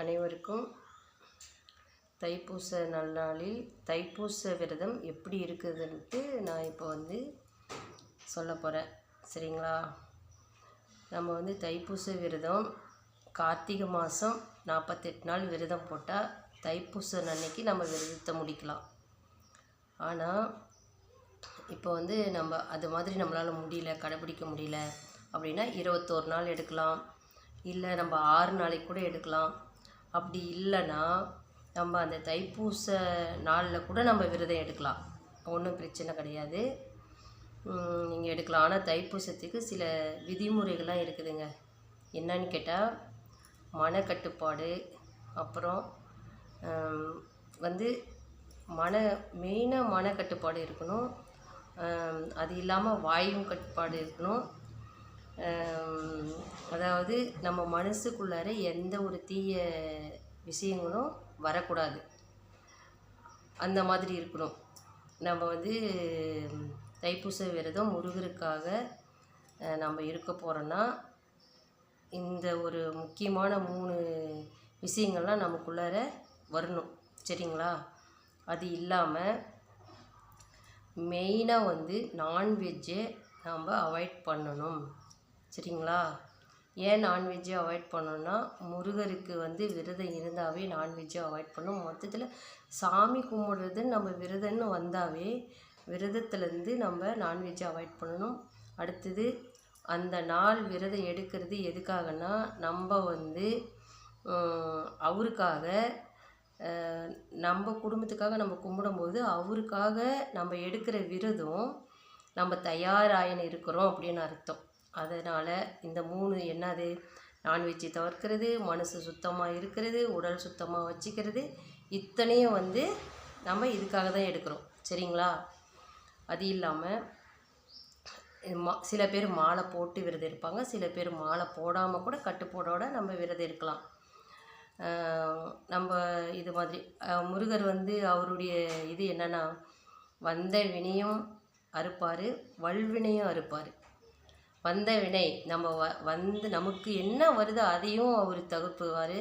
அனைவருக்கும் தைப்பூச நல்லாளில் தைப்பூச விரதம் எப்படி இருக்குதுன்ட்டு நான் இப்போ வந்து சொல்ல போகிறேன் சரிங்களா? நம்ம வந்து தைப்பூச விரதம் கார்த்திகை மாதம் நாற்பத்தெட்டு நாள் விரதம் போட்டால் தைப்பூச அன்னைக்கு நம்ம விரதத்தை முடிக்கலாம். ஆனால் இப்போ வந்து நம்ம அது மாதிரி நம்மளால் முடியல கடைப்பிடிக்க முடியல அப்படின்னா இருபத்தோரு நாள் எடுக்கலாம். இல்லை நம்ம ஆறு நாளைக்கு கூட எடுக்கலாம். அப்படி இல்லைன்னா நம்ம அந்த தைப்பூச நாளில் கூட நம்ம விரதம் எடுக்கலாம். ஒன்றும் பிரச்சனை கிடையாது. நீங்கள் எடுக்கலாம். ஆனால் தைப்பூசத்துக்கு சில விதிமுறைகள்லாம் இருக்குதுங்க. என்னன்னு கேட்டால் மனக்கட்டுப்பாடு அப்புறம் வந்து மன மெயினாக மனக்கட்டுப்பாடு இருக்கணும். அது இல்லாமல் வாயும் கட்டுப்பாடு இருக்கணும். அதாவது நம்ம மனசுக்குள்ளார எந்த ஒரு தீய விஷயங்களும் வரக்கூடாது. அந்த மாதிரி இருக்கணும். நம்ம வந்து தைப்பூச விரதம் முருகருக்காக நம்ம இருக்க போகிறோன்னா இந்த ஒரு முக்கியமான மூணு விஷயங்கள்லாம் நமக்குள்ளார வரணும். சரிங்களா? அது இல்லாமல் மெயினாக வந்து நான்வெஜ்ஜை நாம் அவாய்ட் பண்ணணும். சரிங்களா? ஏன் நான்வெஜ்ஜை அவாய்ட் பண்ணோன்னா முருகருக்கு வந்து விரதம் இருந்தாவே நான்வெஜ்ஜை அவாய்ட் பண்ணும். மொத்தத்தில் சாமி கும்பிடுறது நம்ம விரதம்னு வந்தாவே விரதத்துலேருந்து நம்ம நான்வெஜ்ஜை அவாய்ட் பண்ணணும். அடுத்தது அந்த நாள் விரதம் எடுக்கிறது எதுக்காகனா நம்ம வந்து அவருக்காக நம்ம குடும்பத்துக்காக நம்ம கும்பிடும்போது அவருக்காக நம்ம எடுக்கிற விரதம் நம்ம தயாராயின்னு இருக்கிறோம் அப்படின்னு அர்த்தம். அதனால் இந்த மூணு என்னது? நான்வெஜ்ஜை தவிர்க்கிறது மனசு சுத்தமாக இருக்கிறது உடல் சுத்தமாக வச்சுக்கிறது இத்தனையும் வந்து நம்ம இதுக்காக தான் எடுக்கிறோம். சரிங்களா? அது இல்லாமல் மா சில பேர் மாலை போட்டு விரதம் இருப்பாங்க. சில பேர் மாலை போடாமல் கூட கட்டுப்போடோட நம்ம விரதம் இருக்கலாம். நம்ம இது மாதிரி முருகர் வந்து அவருடைய இது என்னென்னா வந்த வினையும் அறுப்பார் வல்வினையும் அறுப்பார். வந்த வினை நம்ம வ வந்து நமக்கு என்ன வருதோ அதையும் அவர் தவிர்ப்புவார்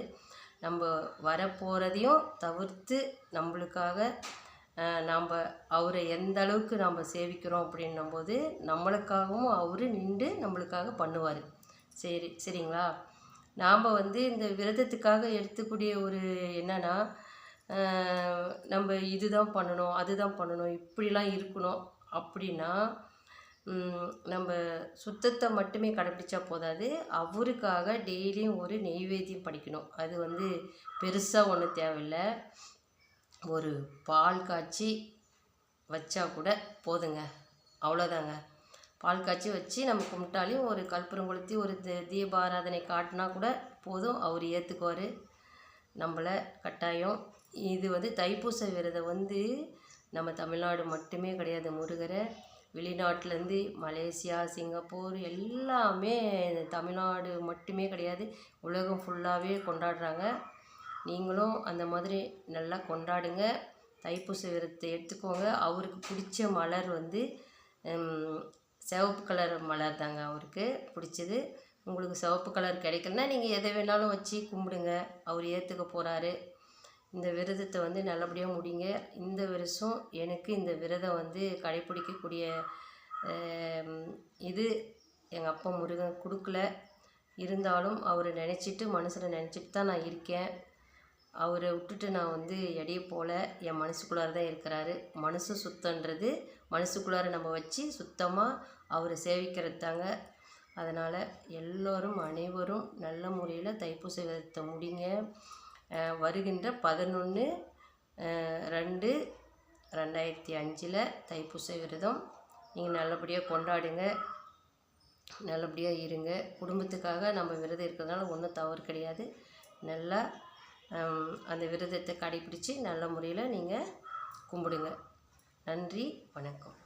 நம்ம வரப்போகிறதையும் தவிர்த்து நம்மளுக்காக நாம் அவரை எந்த அளவுக்கு நாம் சேவிக்கிறோம் அப்படின்னும்போது நம்மளுக்காகவும் அவர் நின்று நம்மளுக்காக பண்ணுவார். சரி சரிங்களா? நாம் வந்து இந்த விரதத்துக்காக எடுத்துக்கூடிய ஒரு என்னன்னா நம்ம இதுதான் பண்ணணும் அதுதான் பண்ணணும் இப்படிலாம் இருக்கணும் அப்படின்னா நம்ம சுத்தத்தை மட்டுமே கடைப்பிடிச்சா போதாது. அவருக்காக டெய்லியும் ஒரு நெய்வேத்தியம் படிக்கணும். அது வந்து பெருசாக ஒன்றும் தேவையில்லை. ஒரு பால் காய்ச்சி வச்சா கூட போதுங்க. அவ்வளோதாங்க பால் காய்ச்சி வச்சு நம்ம கும்பிட்டாலையும் ஒரு கற்பூரம் கொளுத்தி ஒரு தி- தீபாராதனை காட்டினா கூட போதும். அவர் ஏற்றுக்குவார் நம்மளை கட்டாயம். இது வந்து தைப்பூச விரதம் வந்து நம்ம தமிழ்நாடு மட்டுமே கிடையாது முருகரை. வெளிநாட்டிலேருந்து மலேசியா சிங்கப்பூர் எல்லாமே தமிழ்நாடு மட்டுமே கிடையாது. உலகம் ஃபுல்லாகவே கொண்டாடுறாங்க. நீங்களும் அந்த மாதிரி நல்லா கொண்டாடுங்க. தைப்பூச விரத்தை எடுத்துக்கோங்க. அவருக்கு பிடிச்ச மலர் வந்து சிவப்பு கலர் மலர் தாங்க அவருக்கு பிடிச்சது. உங்களுக்கு சிவப்பு கலர் கிடைக்கலன்னா நீங்கள் எதை வேணாலும் வச்சு கும்பிடுங்க. அவர் ஏற்றுக்க போகிறாரு இந்த விரதத்தை வந்து நல்லபடியாக முடிங்க. இந்த வருஷம் எனக்கு இந்த விரதம் வந்து கடைப்பிடிக்கக்கூடிய இது எங்கள் அப்பா முருகன் கொடுக்கல. இருந்தாலும் அவரை நினச்சிட்டு மனசில் நினச்சிட்டு தான் நான் இருக்கேன். அவரை விட்டுட்டு நான் வந்து எடைய போல். என் மனசுக்குள்ளார தான் இருக்கிறாரு. மனசு சுத்தன்றது மனசுக்குள்ளார நம்ம வச்சு சுத்தமாக அவரை சேவிக்கிறது தாங்க. அதனால் எல்லோரும் அனைவரும் நல்ல முறையில் தைப்பூச விரதத்தை முடிங்க. வருகின்ற பதினொன்று ரெண்டு ரெண்டாயிரத்தி அஞ்சில் தைப்பூச விரதம். நீங்கள் நல்லபடியாக கொண்டாடுங்க. நல்லபடியாக இருங்க. குடும்பத்துக்காக நம்ம விரதம் இருக்கிறதுனால ஒன்றும் தவறு கிடையாது. நல்லா அந்த விரதத்தை கடைபிடித்து நல்ல முறையில் நீங்கள் கும்பிடுங்க. நன்றி வணக்கம்.